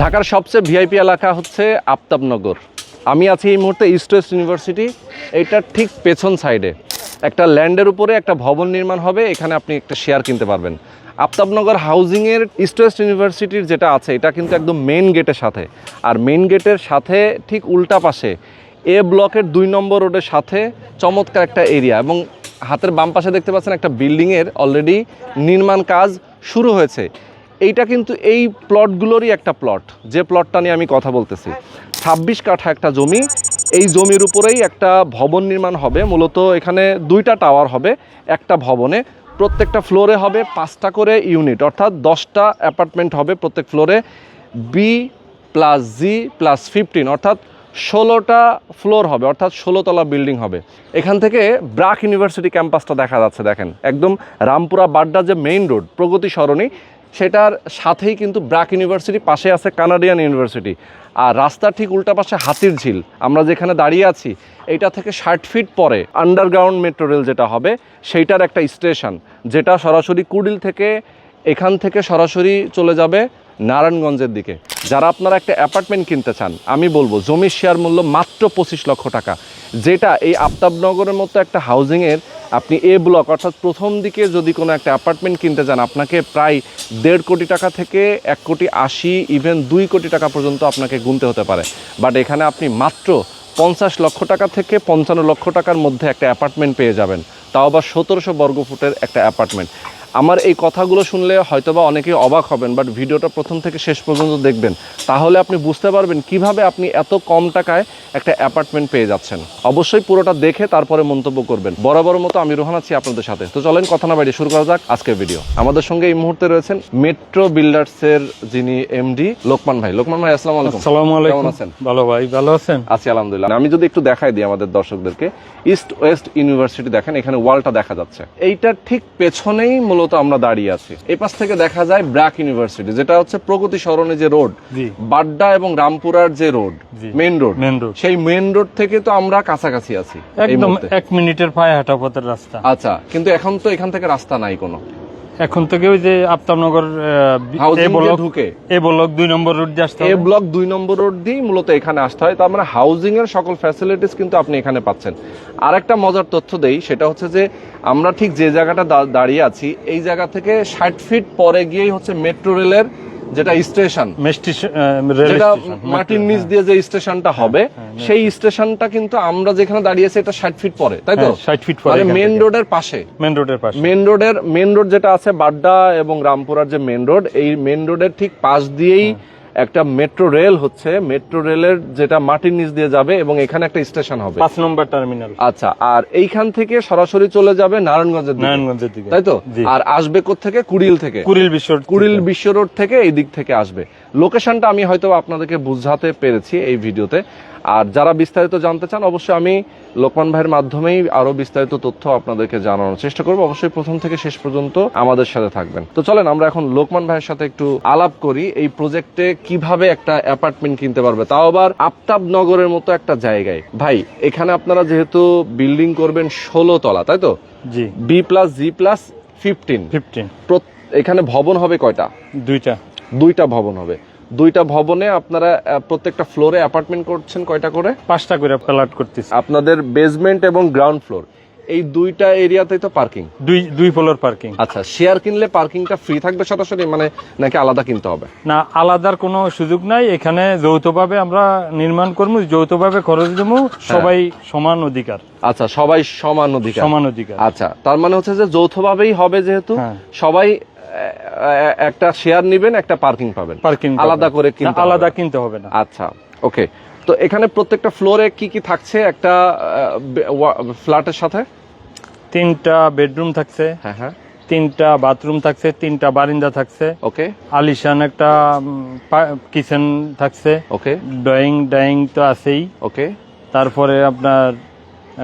ঢাকার সবচেয়ে ভিআইপি এলাকা হচ্ছে আফতাবনগর। আমি আছি এই মুহূর্তে ইস্ট ওয়েস্ট ইউনিভার্সিটি এইটার ঠিক পেছন সাইডে একটা ল্যান্ডের উপরে একটা ভবন নির্মাণ হবে, এখানে আপনি একটা শেয়ার কিনতে পারবেন। আফতাবনগর হাউজিংয়ের ইস্ট ওয়েস্ট ইউনিভার্সিটির যেটা আছে, এটা কিন্তু একদম মেন গেটের সাথে। আর মেন গেটের সাথে ঠিক উল্টা পাশে, এ ব্লকের দুই নম্বর রোডের সাথে চমৎকার একটা এরিয়া এবং হাতের বাম পাশে দেখতে পাচ্ছেন একটা বিল্ডিংয়ের অলরেডি নির্মাণ কাজ শুরু হয়েছে। এইটা কিন্তু এই প্লটগুলোরই একটা প্লট যে প্লটটা নিয়ে আমি কথা বলতেছি। ছাব্বিশ কাঠা একটা জমি, এই জমির উপরেই একটা ভবন নির্মাণ হবে। মূলত এখানে দুইটা টাওয়ার হবে, একটা ভবনে। প্রত্যেকটা ফ্লোরে হবে পাঁচটা করে ইউনিট অর্থাৎ দশটা অ্যাপার্টমেন্ট হবে প্রত্যেক ফ্লোরে B plus G plus fifteen অর্থাৎ ষোলোটা ফ্লোর হবে, অর্থাৎ ষোলোতলা বিল্ডিং হবে। এখান থেকে ব্রাক ইউনিভার্সিটি ক্যাম্পাসটা দেখা যাচ্ছে, দেখেন। একদম রামপুরা বাড্ডা যে মেইন রোড প্রগতি সরণি সেটার সাথেই কিন্তু ব্রাক ইউনিভার্সিটি পাশে আছে কানাডিয়ান ইউনিভার্সিটি। আর রাস্তার ঠিক উল্টা পাশে হাতির ঝিল। আমরা যেখানে দাঁড়িয়ে আছি, এইটা থেকে ষাট ফিট পরে আন্ডারগ্রাউন্ড মেট্রো রেল যেটা হবে, সেইটার একটা স্টেশন, যেটা সরাসরি কুড়িল থেকে এখান থেকে সরাসরি চলে যাবে নারায়ণগঞ্জের দিকে। যারা আপনারা একটা অ্যাপার্টমেন্ট কিনতে চান, আমি বলব, জমির শেয়ার মূল্য মাত্র পঁচিশ লক্ষ টাকা। যেটা এই আফতাবনগরের মতো একটা হাউজিংয়ের আপনি এ ব্লক অর্থাৎ প্রথম দিকে যদি কোনো একটা অ্যাপার্টমেন্ট কিনতে যান, আপনাকে প্রায় দেড় কোটি টাকা থেকে এক কোটি আশি ইভেন দুই কোটি টাকা পর্যন্ত আপনাকে গুনতে হতে পারে। বাট এখানে আপনি মাত্র পঞ্চাশ লক্ষ টাকা থেকে পঞ্চান্ন লক্ষ টাকার মধ্যে একটা অ্যাপার্টমেন্ট পেয়ে যাবেন। তাও আবার সতেরোশো বর্গ ফুটের একটা অ্যাপার্টমেন্ট আমার এই কথাগুলো শুনলে হয়তোবা অনেকেই অবাক হবেন বাট ভিডিওটা প্রথম থেকে শেষ পর্যন্ত দেখবেন। তাহলে আপনি বুঝতে পারবেন কীভাবে আপনি এত কম টাকায় একটা অ্যাপার্টমেন্ট পেয়ে যাচ্ছেন। অবশ্যই পুরোটা দেখে তারপরে মন্তব্য করবেন। বরাবর মতো আমি রোহান আছি আপনাদের সাথে। তো চলেন কথা না বাড়িয়ে শুরু করা যাক আজকের ভিডিও আমাদের সঙ্গে এই মুহূর্তে রয়েছেন মেট্রো বিল্ডার্সের যিনি এমডি লোকমান ভাই। লোকমান ভাই আসসালামু আলাইকুম। আসসালামু আলাইকুম। কেমন আছেন? ভালো ভাই ভালো আছেন? আছি আলহামদুলিল্লাহ। আমি যদি একটু দেখাই দিই আমাদের দর্শকদেরকে ইস্ট ওয়েস্ট ইউনিভার্সিটি দেখেন এখানে ওয়ালটা দেখা যাচ্ছে। এইটার ঠিক পেছনেই মূলত আমরা দাঁড়িয়ে আছি। এই পাশ থেকে দেখা যায় ব্র্যাক ইউনিভার্সিটি যেটা হচ্ছে প্রগতি সরণে যে রোড বাড্ডা এবং রামপুরার যে রোড জি। Main road. Main road. সেই মেন রোড থেকে তো আমরা কাছাকাছি আছি একদম এক মিনিটের পায়ে হাঁটা পথের রাস্তা। আচ্ছা কিন্তু এখন তো এখান থেকে রাস্তা নাই কোনো। এখন থেকে ওই যে আপতামনগর এ দিয়ে ব্লক ঢুকে। এ ব্লক দুই নম্বর রোড দিয়ে আসতে এ। ব্লক দুই নম্বর রোড দিয়েই মূলত এখানে আসতে হয়। তার মানে হাউজিং এর সকল ফ্যাসিলিটিস কিন্তু আপনি এখানে পাচ্ছেন। আর একটা মজার তথ্য দেই সেটা হচ্ছে যে আমরা ঠিক যে জায়গাটা দাঁড়িয়ে আছি এই জায়গা থেকে ষাট ফিট পরে গিয়েই হচ্ছে মেট্রো রেলের যেটা স্টেশন। যেটা মাটির নিচ দিয়ে যে স্টেশনটা হবে সেই স্টেশনটা কিন্তু আমরা যেখানে দাঁড়িয়েছি এটা ষাট ফিট পরে তাই তো? ষাট ফিট পরে মানে মেন। রোডের পাশে। মেন রোডের পাশে। মেন রোডের মেন রোড যেটা আছে বাড্ডা এবং রামপুরার যে মেন রোড এই মেন রোডের ঠিক পাশ দিয়েই একটা মেট্রো রেল হচ্ছে মেট্রো রেলের যেটা মাটির নিচ দিয়ে যাবে এবং এখানে একটা স্টেশন হবে। পাঁচ নম্বর টার্মিনাল আচ্ছা আর এইখান থেকে সরাসরি চলে যাবে নারায়ণগঞ্জের নারায়ণগঞ্জের দিকে। তাই তো? আর আসবে থেকে কুড়িল থেকে। কুড়িল বিশ্ব কুড়িল বিশ্ব রোড থেকে এই দিক থেকে আসবে। লোকেশনটা আমি হয়তো আপনাদেরকে বুঝাতে পেরেছি এই ভিডিওতে। আর যারা বিস্তারিত জানতে চান অবশ্যই আমি লোকমান ভাইয়ের মাধ্যমেই আরও বিস্তারিত তথ্য আপনাদেরকে জানানোর চেষ্টা করব। অবশ্যই প্রথম থেকে শেষ পর্যন্ত আমাদের সাথে থাকবেন। তো চলেন আমরা এখন লোকমান ভাইয়ের সাথে একটু আলাপ করি এই প্রজেক্টে কীভাবে একটা অ্যাপার্টমেন্ট কিনতে পারবে। তাও আবার আফতাব নগরের মতো একটা জায়গায়। ভাই এখানে আপনারা যেহেতু বিল্ডিং করবেন ষোলো তলা তাই তো? জি। B plus G plus fifteen. Fifteen. এখানে ভবন হবে কয়টা? দুইটা। দুইটা ভবন হবে। দুইটা ভবনে আপনারা প্রত্যেকটা ফ্লোরে অ্যাপার্টমেন্ট করছেন কয়টা করে? পাঁচটা করে প্লাট করতেছি। আপনাদের বেসমেন্ট এবং গ্রাউন্ড ফ্লোর এই দুইটা এরিয়াতেই তো পার্কিং দুই দুই ফ্লোর পার্কিং আচ্ছা শেয়ার কিনলে পার্কিংটা ফ্রি থাকবে সরাসরি মানে নাকি আলাদা কিনতে হবে? না আলাদার কোনো সুযোগ নাই। এখানে যৌথভাবে আমরা নির্মাণ করব যৌথভাবে খরচ দেবো সবাই সমান অধিকার। আচ্ছা সবাই সমান অধিকার। সমান অধিকার। আচ্ছা তার মানে হচ্ছে যে যৌথভাবেই হবে যেহেতু হ্যাঁ। সবাই একটা শেয়ার নিবেন একটা পার্কিং পাবেন। পার্কিং আলাদা করে কিনতে আলাদা কিনতে হবে না। আচ্ছা ওকে তো এখানে প্রত্যেকটা ফ্লোরে কি কি থাকছে? একটা ফ্ল্যাটের সাথে? তিনটা বেডরুম থাকছে। হ্যাঁ হ্যাঁ। তিনটা বাথরুম থাকছে তিনটা বারিন্দা থাকছে। ওকে আলিশান একটা কিচেন থাকছে। ওকে ড্রয়িং ডাইং তো আছেই। ওকে তারপরে আপনার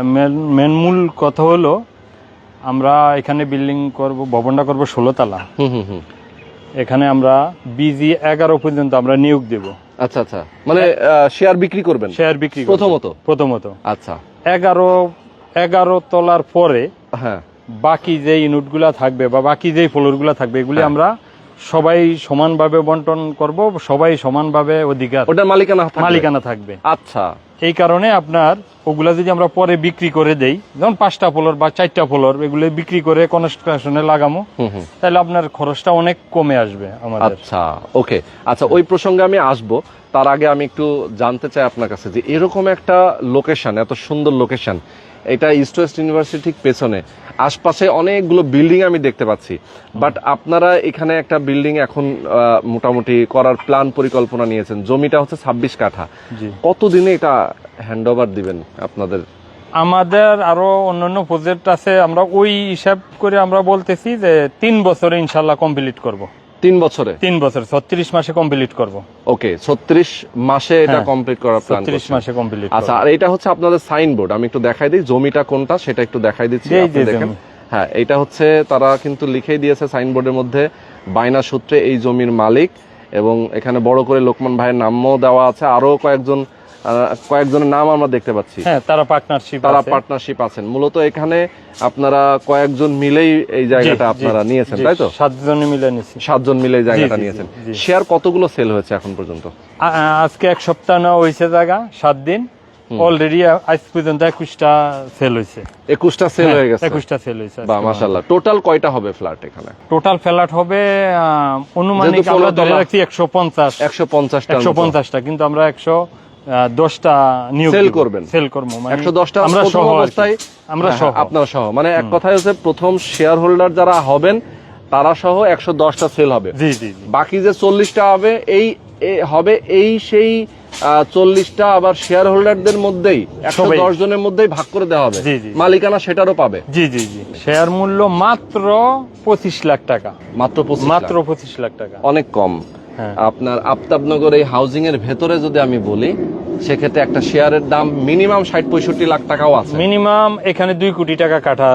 মেন- মেন মূল কথা হলো আমরা এখানে বিল্ডিং করব ভবনটা করব ষোলোতলা হুম হুম হুম। এখানে আমরা বিজি এগারো পর্যন্ত আমরা নিয়োগ দেব। আচ্ছা আচ্ছা। মানে শেয়ার বিক্রি করবেন? শেয়ার বিক্রি প্রথমত? প্রথমত। আচ্ছা। এগারো এগারো তলার পরে হ্যাঁ। বাকি যে ইউনিটগুলা থাকবে বা বাকি যে ফ্লোরগুলা থাকবে এগুলি হ্যাঁ। আমরা সবাই সমানভাবে বন্টন করব সবাই সমানভাবে অধিকার। ওটার মালিকানা মালিকানা থাকবে। আচ্ছা। এই কারণে আপনার ওগুলা যদি আমরা পরে বিক্রি করে দেই যেমন পাঁচটা ফ্লোর বা চারটা ফ্লোর এগুলো বিক্রি করে কনস্ট্রাকশনে লাগামো তাহলে আপনার খরচটা অনেক কমে আসবে আমাদের। আচ্ছা ওকে। আচ্ছা ওই প্রসঙ্গে আমি আসব। তার আগে আমি একটু জানতে চাই আপনার কাছে যে এরকম একটা লোকেশন এত সুন্দর লোকেশন এটা ইস্ট ওয়েস্ট ইউনিভার্সিটি ঠিক পেছনে। আশপাশে অনেকগুলো বিল্ডিং আমি দেখতে পাচ্ছি। বাট আপনারা এখানে একটা বিল্ডিং এখন মোটামুটি করার প্ল্যান পরিকল্পনা নিয়েছেন। জমিটা হচ্ছে ছাব্বিশ কাঠা। কতদিনে এটা হ্যান্ড ওভার দিবেন আপনাদের? আমাদের আরও অন্যান্য প্রজেক্ট আছে। আমরা ওই হিসাব করে আমরা বলতেছি যে তিন বছরে ইনশাল্লাহ কমপ্লিট করব। তিন বছরে? তিন বছর ছত্রিশ মাসে কমপ্লিট করব। ওকে ছত্রিশ মাসে এটা হ্যাঁ, কমপ্লিট করার প্ল্যান ছত্রিশ মাসে কমপ্লিট আচ্ছা আর এটা হচ্ছে আপনাদের সাইনবোর্ড আমি একটু দেখাই দিই জমিটা কোনটা সেটা একটু দেখাই দিচ্ছি আপনি দেখেন। হ্যাঁ এটা হচ্ছে তারা কিন্তু লিখেই দিয়েছে সাইনবোর্ডের মধ্যে বায়না সূত্রে এই জমির মালিক এবং এখানে বড় করে লোকমান ভাইয়ের নামও দেওয়া আছে আরও কয়েকজন কয়েকজনের নাম আমরা দেখতে পাচ্ছি। হ্যাঁ তারা পার্টনারশিপ তারা পার্টনারশিপ আছেন। মূলত এখানে আপনারা কয়েকজন মিলেই এই জায়গাটা আপনারা নিয়েছেন তাই তো? সাতজনে মিলে নিছি সাতজন মিলে এই জায়গাটা নিয়েছেন। শেয়ার কতগুলো সেল হয়েছে এখন পর্যন্ত? আজকে এক সপ্তাহ নেওয়া হয়েছে জায়গা সাত দিন। অলরেডি আজ পর্যন্ত একুশটা সেল হয়েছে। একুশটা সেল হয়ে গেছে। একুশটা সেল হয়েছে বা মাশাল্লাহ টোটাল কয়টা হবে ফ্ল্যাট এখানে? টোটাল ফ্ল্যাট হবে অনুমানিক আমরা ধরে রাখছি একশো পঞ্চাশ। একশো পঞ্চাশটা একশো পঞ্চাশটা কিন্তু আমরা একশো দশটা নিয়োগ দিব। করবেন? সেল করব মানে একশো দশটা আমরা সহ অবস্থায় আমরা হ্যাঁ, সহ। আপনারা সহ। মানে এক কথায় হচ্ছে প্রথম শেয়ার হোল্ডার যারা হবেন তারা সহ একশো দশটা সেল হবে। জি জি বাকি যে চল্লিশটা হবে এই হবে এই সেই চল্লিশটা আবার শেয়ার হোল্ডারদের মধ্যেই একশো দশ জনের মধ্যেই ভাগ করে দেওয়া হবে। মালিকানা সেটারও পাবে। জি জি জি। শেয়ার মূল্য মাত্র পঁচিশ লাখ টাকা। মাত্র পঁচিশ মাত্র লাখ। পঁচিশ লাখ টাকা। অনেক কম। হ্যাঁ। আপনার আফতাবনগর এই হাউজিং এর ভেতরে যদি আমি বলি সেক্ষেত্রে একটা শেয়ারের দাম মিনিমাম ষাট পঁয়ষট্টি লাখ টাকাও আছে। মিনিমাম এখানে দুই কোটি টাকা কাঠা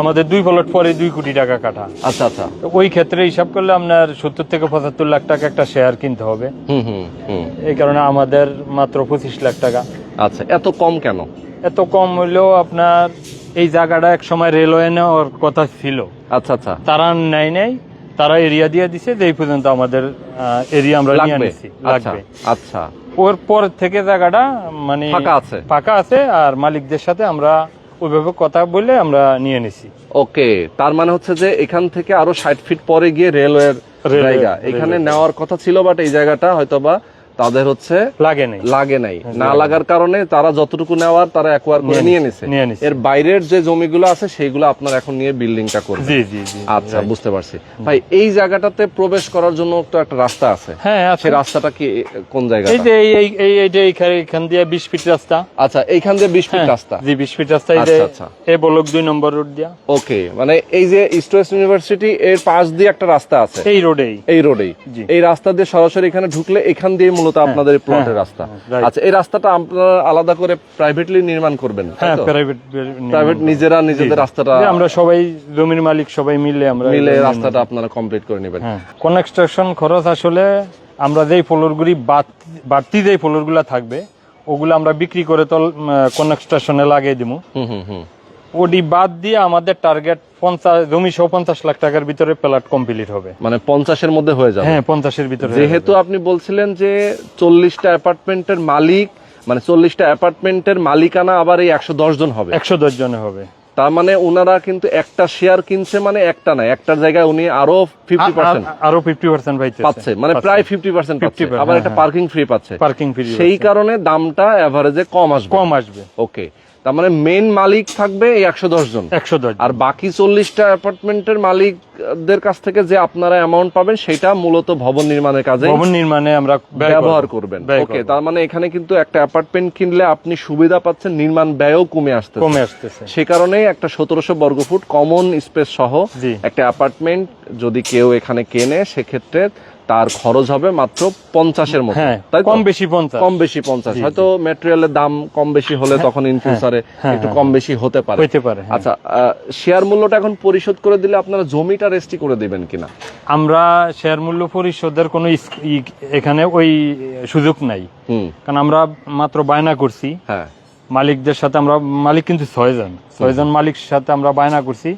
আমাদের দুই প্লট পরে দুই কোটি টাকা কাঠা আচ্ছা আচ্ছা। ওই ক্ষেত্রে হিসাব করলে আপনার সত্তর থেকে পঁচাত্তর লাখ টাকা একটা শেয়ার কিনতে হবে। হুম হুম হুম। এই কারণে আমাদের মাত্র পঁচিশ লাখ টাকা। আচ্ছা এত কম কেন? এত কম হইলেও আপনার এই জায়গাটা এক সময় রেলওয়ে নেওয়ার কথা ছিল। আচ্ছা আচ্ছা। তারা নেয় নেই। তারা এরিয়া দিয়ে দিছে যে এই পর্যন্ত আমাদের এরিয়া আমরা নিয়ে নিছি আচ্ছা লাগবে। আচ্ছা ওর পর থেকে জায়গাটা মানে ফাঁকা আছে। ফাঁকা আছে আর মালিকদের সাথে আমরা ওইভাবে কথা বলে আমরা নিয়ে নিছি। ওকে তার মানে হচ্ছে যে এখান থেকে আরও ষাট ফিট পরে গিয়ে রেলওয়ের জায়গা। এখানে নেওয়ার কথা ছিল বাট এই জায়গাটা হয়তোবা তাদের হচ্ছে লাগে নাই। লাগে নাই। না লাগার কারণে তারা যতটুকু নেওয়ার তারা একোয়ার করে নিয়ে নিছে। এর বাইরের যে জমিগুলো আছে সেইগুলো আপনার এখন নিয়ে বিল্ডিংটা করবে। জি জি জি আচ্ছা বুঝতে পারছি। ভাই এই জায়গাটাতে প্রবেশ করার জন্য তো একটা রাস্তা আছে। হ্যাঁ সেই রাস্তাটা কি কোন জায়গা এই যে এই এই- এই এইটা এইখানে দিয়ে বিশ ফিট রাস্তা। আচ্ছা এইখান দিয়ে বিশ ফিট হ্যাঁ, রাস্তা। জি বিশ ফিট রাস্তা এই যে। এই বলক দুই নম্বর রোড দিয়া। ওকে মানে এই যে ইস্ট ওয়েস্ট ইউনিভার্সিটি এর পাশ দিয়ে একটা রাস্তা আছে। এই রোডেই। এই রোডেই। এই রাস্তা দিয়ে সরাসরি এখানে ঢুকলে এখান দিয়ে মূলত আপনাদের প্লটের রাস্তা। হ্যাঁ, আচ্ছা এই রাস্তাটা আপনারা আলাদা করে প্রাইভেটলি নির্মাণ করবেন হ্যাঁ প্রাইভেট প্রাইভেট নিজেরা নিজেদের রাস্তাটা আমরা সবাই জমির মালিক সবাই মিলে আমরা মিলে রাস্তাটা আপনারা কমপ্লিট করে নেবেন। হ্যাঁ কনস্ট্রাকশন খরচ আসলে আমরা যেই ফ্লোরগুলি বাড়তি যেই ফ্লোরগুলো থাকবে ওগুলো আমরা বিক্রি করে তো কনস্ট্রাকশনে লাগিয়ে দিব হুম হুম। ওডি বাদ দিয়ে আমাদের টার্গেট পঞ্চাশ জমি সহ পঞ্চাশ লাখ টাকার ভিতরে প্লাট কমপ্লিট হবে। মানে পঞ্চাশের মধ্যে হয়ে যাবে। হ্যাঁ পঞ্চাশের ভিতরে যেহেতু আপনি বলছিলেন যে চল্লিশটা অ্যাপার্টমেন্টের মালিক মানে চল্লিশটা অ্যাপার্টমেন্টের মালিকানা আবার এই একশো দশ জন হবে। একশো দশ জনে হবে। তার মানে ওনারা কিন্তু একটা শেয়ার কিনছে মানে একটা না একটার জায়গায় উনি আরও ফিফটি পার্সেন্ট আরও ফিফটি পার্সেন্ট পাচ্ছে মানে প্রায় ফিফটি পার্সেন্ট পাচ্ছে। আবার একটা হ্যাঁ, পার্কিং ফ্রি পাচ্ছে। পার্কিং ফ্রি সেই কারণে দামটা এভারেজে কম আসবে। কম আসবে। ওকে তার মানে মেন মালিক থাকবে এই একশো দশ জন। একশো দশ আর বাকি চল্লিশটা অ্যাপার্টমেন্টের মালিকদের কাছ থেকে যে আপনারা অ্যামাউন্ট পাবেন সেটা মূলত ভবন নির্মাণের কাজে ভবন নির্মাণে আমরা ব্যবহার করবেন। ওকে তার মানে এখানে কিন্তু একটা অ্যাপার্টমেন্ট কিনলে আপনি সুবিধা পাচ্ছেন নির্মাণ ব্যয়ও কমে আসতে কমে আসতেছে। সে কারণেই একটা সতেরোশো বর্গফুট কমন স্পেস সহ একটা অ্যাপার্টমেন্ট যদি কেউ এখানে কেনে সেক্ষেত্রে তার খরচ হবে মাত্র পঞ্চাশের মতো। হ্যাঁ তাই কম বেশি পঞ্চাশ। কম বেশি পঞ্চাশ। হয়তো ম্যাটেরিয়ালের দাম কম বেশি হলে তখন ইন ফিউচারে হ্যাঁ, একটু হ্যাঁ। কম বেশি হতে পারে। হইতে পারে হ্যাঁ। আচ্ছা শেয়ার মূল্যটা এখন পরিশোধ করে দিলে আপনারা জমিটা রেস্টি করে দিবেন কিনা? আমরা শেয়ার মূল্য পরিশোধের কোনো এখানে ওই সুযোগ নাই। কারণ আমরা মাত্র বায়না করছি। হ্যাঁ। মালিকদের সাথে আমরা মালিক কিন্তু ছয়জন। ছয়জন মালিক সাথে আমরা বায়না করছি।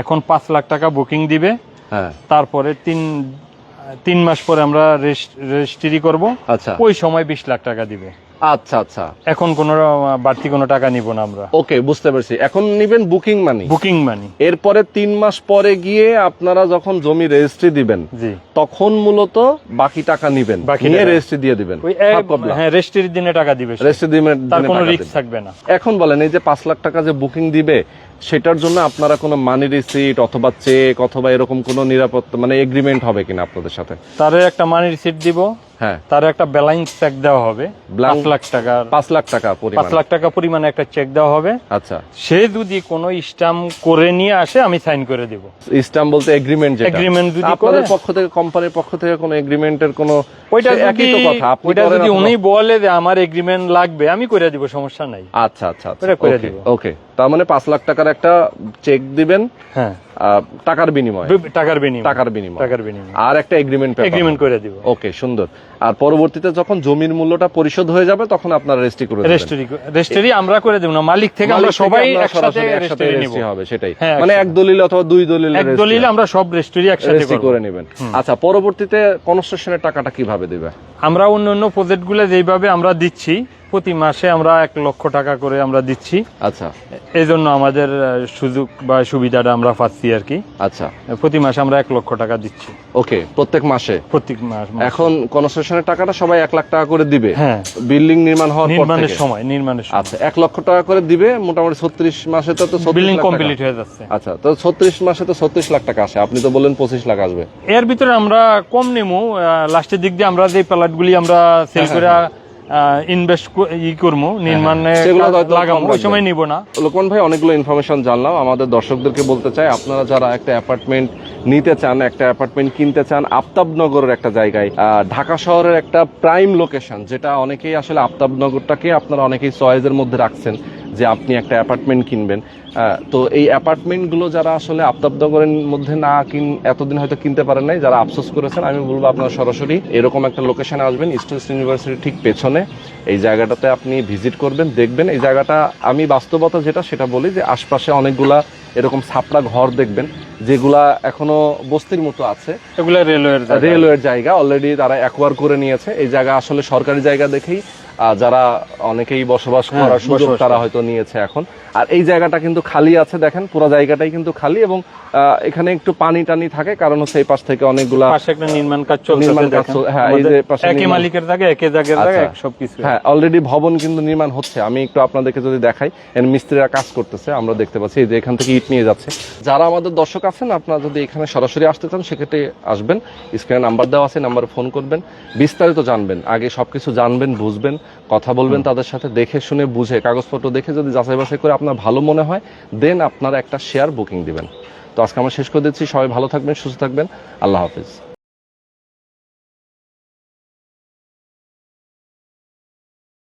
এখন পাঁচ লাখ টাকা বুকিং দিবে। হ্যাঁ। তারপরে তিন তিন মাস পরে আমরা রেজিস্ট্রি করব। আচ্ছা। ওই সময় বিশ লাখ টাকা দিবে। আচ্ছা আচ্ছা। এখন কোনো বাড়তি কোনো টাকা নিব না আমরা। ওকে বুঝতে পারছি। এখন নিবেন বুকিং মানি। Booking money. এরপরে তিন মাস পরে গিয়ে আপনারা যখন জমি রেজিস্ট্রি দিবেন জি। তখন মূলত বাকি টাকা নিবেন। বাকি নিয়ে রেজিস্ট্রি দিয়ে দিবেন। হ্যাঁ রেজিস্ট্রির দিনে টাকা দিবে রেজিস্ট্রি তার দিনে কোনো রিস্ক থাকবে না। এখন বলেন এই যে পাঁচ লাখ টাকা যে বুকিং দিবে সেটার জন্য আপনারা কোনো মানি রিসিট অথবা চেক অথবা এরকম কোনো নিরাপত্তা মানে এগ্রিমেন্ট হবে কিনা আপনাদের সাথে? তারে একটা মানি রিসিট দিব। হ্যাঁ। তার একটা ব্যালান্স চেক দেওয়া হবে। পাঁচ লাখ টাকার পাঁচ লাখ টাকা পাঁচ লাখ টাকা পরিমাণে একটা চেক দেওয়া হবে। আচ্ছা। সে যদি কোনো স্টাম্প করে নিয়ে আসে আমি সাইন করে দিব। স্ট্যাম্প বলতে এগ্রিমেন্ট যেটা। Agreement যদি আপনাদের পক্ষ থেকে কোম্পানির পক্ষ থেকে কোনো এগ্রিমেন্টের কোনো ওইটা একই তো কথা ওইটা যদি উনি বলে যে আমার এগ্রিমেন্ট লাগবে আমি করে দিব সমস্যা নাই। আচ্ছা আচ্ছা আচ্ছা। করে দিব। ওকে তার মানে পাঁচ লাখ টাকার একটা চেক দিবেন হ্যাঁ। টাকার বিনিময়ে। টাকার বিনিময়। টাকার বিনিময়ে। টাকার বিনিময়। আর একটা এগ্রিমেন্ট এগ্রিমেন্ট করে দিব। ওকে সুন্দর। আর পরবর্তীতে যখন জমির মূল্যটা পরিশোধ হয়ে যাবে তখন আপনারা রেজিস্ট্রি করে রেজিস্ট্রি রেজিস্ট্রি আমরা করে দেব না মালিক থেকে আমরা সবাই একসাথে রেজিস্ট্রি হবে সেটাই। হ্যাঁ, মানে এক দলিল অথবা দুই দলিল এক দলিল আমরা সব রেজিস্ট্রি একসাথে করে নেবেন। আচ্ছা পরবর্তীতে কনস্ট্রাকশনের টাকাটা কীভাবে দিবে? আমরা অন্য অন্য প্রজেক্টগুলো যেভাবে আমরা দিচ্ছি প্রতি মাসে আমরা এক লক্ষ টাকা করে আমরা দিচ্ছি। আচ্ছা। এই জন্য আমাদের সুযোগ বা সুবিধাটা আমরা পাচ্ছি আর কি। আচ্ছা। প্রতি মাসে আমরা এক লক্ষ টাকা দিচ্ছি। ওকে প্রত্যেক মাসে? প্রত্যেক মাস এখন কনস্ট্রাকশনের টাকাটা সবাই এক লাখ টাকা করে দিবে? হ্যাঁ। বিল্ডিং নির্মাণ হওয়ার নির্মাণের সময় নির্মাণের সময়। আচ্ছা এক লক্ষ টাকা করে দিবে মোটামুটি ছত্রিশ মাসে তো বিল্ডিং কমপ্লিট হয়ে যাচ্ছে। আচ্ছা তো ছত্রিশ মাসে তো ছত্রিশ লাখ টাকা আসে। আপনি তো বললেন পঁচিশ লাখ আসবে। এর ভিতরে আমরা কম নেমু লাস্টের দিক দিয়ে আমরা যে প্যালাটগুলি আমরা সেল হ্যাঁ, করে ইনভেস্ট ই করব নির্মাণে লাগাবো ওই সময় নিব না। লোকমান ভাই অনেকগুলো ইনফরমেশন জানলাম। আমাদের দর্শকদেরকে বলতে চাই আপনারা যারা একটা অ্যাপার্টমেন্ট নিতে চান একটা অ্যাপার্টমেন্ট কিনতে চান আফতাবনগরের একটা জায়গায় ঢাকা শহরের একটা প্রাইম লোকেশন যেটা অনেকেই আসলে আফতাবনগরটাকে আপনারা অনেকেই চয়েজের মধ্যে রাখছেন। যে আপনি একটা অ্যাপার্টমেন্ট কিনবেন। তো এই অ্যাপার্টমেন্টগুলো যারা আসলে আফতাবনগরের মধ্যে না কিন এতদিন হয়তো কিনতে পারেন নাই যারা আফসোস করেছেন আমি বলব আপনারা সরাসরি এরকম একটা লোকেশানে আসবেন স্টুডেন্টস ইউনিভার্সিটির ঠিক পেছনে। এই জায়গাটাতে আপনি ভিজিট করবেন দেখবেন। এই জায়গাটা আমি বাস্তবতা যেটা সেটা বলি যে আশপাশে অনেকগুলা এরকম ছাপড়া ঘর দেখবেন যেগুলা এখনও বস্তির মতো আছে। এগুলো রেলওয়ের জায়গা। রেলওয়ের জায়গা অলরেডি তারা অ্যাকোয়ার করে নিয়েছে। এই জায়গা আসলে সরকারি জায়গা দেখেই যারা অনেকেই বসবাস হ্যাঁ, করার সুযোগ তারা হয়তো নিয়েছে এখন। আর এই জায়গাটা কিন্তু খালি আছে দেখেন পুরো জায়গাটাই কিন্তু খালি এবং এখানে একটু পানি টানি থাকে কারণ হচ্ছে এই পাশ থেকে অনেকগুলা পাশে একটা নির্মাণ কাজ চলছে নির্মাণ কাজ হ্যাঁ, এই যে পাশে একই মালিকের একই জায়গার জায়গা আচ্ছা। সবকিছু হ্যাঁ অলরেডি ভবন কিন্তু নির্মাণ হচ্ছে। আমি একটু আপনাদেরকে যদি দেখাই এর মিস্ত্রিরা কাজ করতেছে আমরা দেখতে পাচ্ছি এই যে এখান থেকে ইট নিয়ে যাচ্ছে। যারা আমাদের দর্শক আছেন আপনারা যদি এখানে সরাসরি আসতে চান সেক্ষেত্রে আসবেন। স্ক্রিনে নাম্বার দেওয়া আছে নাম্বারে ফোন করবেন। বিস্তারিত জানবেন আগে সবকিছু জানবেন বুঝবেন। কথা বলবেন তাদের সাথে দেখে শুনে বুঝে কাগজপত্র দেখে যদি যাচাই বাছাই করে আপনার ভালো মনে হয় দেন আপনারা একটা শেয়ার বুকিং দিবেন। তো আজকে আমরা শেষ করে দিচ্ছি সবাই ভালো থাকবেন সুস্থ থাকবেন আল্লাহ হাফিজ।